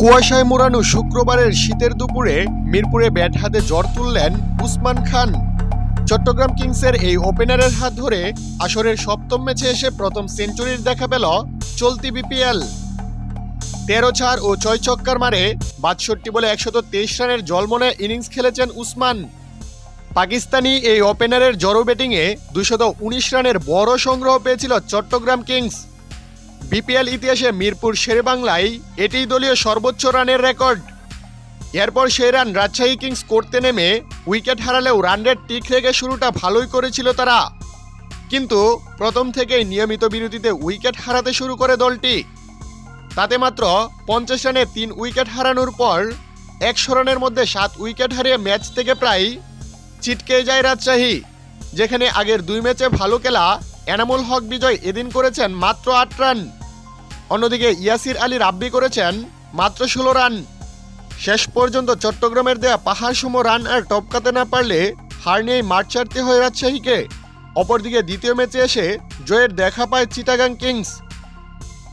কুয়াশায় মোড়ানো শুক্রবারের শীতের দুপুরে মিরপুরে ব্যাট হাতে জ্বর তুললেন উসমান খান। চট্টগ্রাম কিংসের এই ওপেনারের হাত ধরে আসরের সপ্তম ম্যাচে এসে প্রথম সেঞ্চুরির দেখা পেল চলতি বিপিএল। তেরো চার ও ছয় ছক্কার মারে বাষট্টি বলে একশত তেইশ রানের জলমনে ইনিংস খেলেছেন উসমান। পাকিস্তানি এই ওপেনারের জড়ো ব্যাটিংয়ে দুশত উনিশ রানের বড় সংগ্রহ পেয়েছিল চট্টগ্রাম কিংস। বিপিএল ইতিহাসে মিরপুর শেরেবাংলায় এটিই দলীয় সর্বোচ্চ রানের রেকর্ড। এরপর সেই রান রাজশাহী কিংস করতে নেমে উইকেট হারালেও রান রেট ঠিক রেখে শুরুটা ভালোই করেছিল তারা। কিন্তু প্রথম থেকেই নিয়মিত বিরতিতে উইকেট হারাতে শুরু করে দলটি। তাতে মাত্র পঞ্চাশ রানে তিন উইকেট হারানোর পর একশো রানের মধ্যে সাত উইকেট হারিয়ে ম্যাচ থেকে প্রায় ছিটকে যায় রাজশাহী, যেখানে আগের দুই ম্যাচে ভালো খেলা এনামুল হক বিজয় এদিন করেছেন মাত্র আট রান। অন্যদিকে ইয়াসির আলী রাব্বি করেছেন মাত্র ষোলো রান। শেষ পর্যন্ত চট্টগ্রামের দেয়া পাহাড় সম রান আর টপকাতে না পারলে হার নিয়েই মাঠ ছাড়তে হয় রাজশাহীকে। অপরদিকে দ্বিতীয় ম্যাচে এসে জয়ের দেখা পায় চিটাগাং কিংস।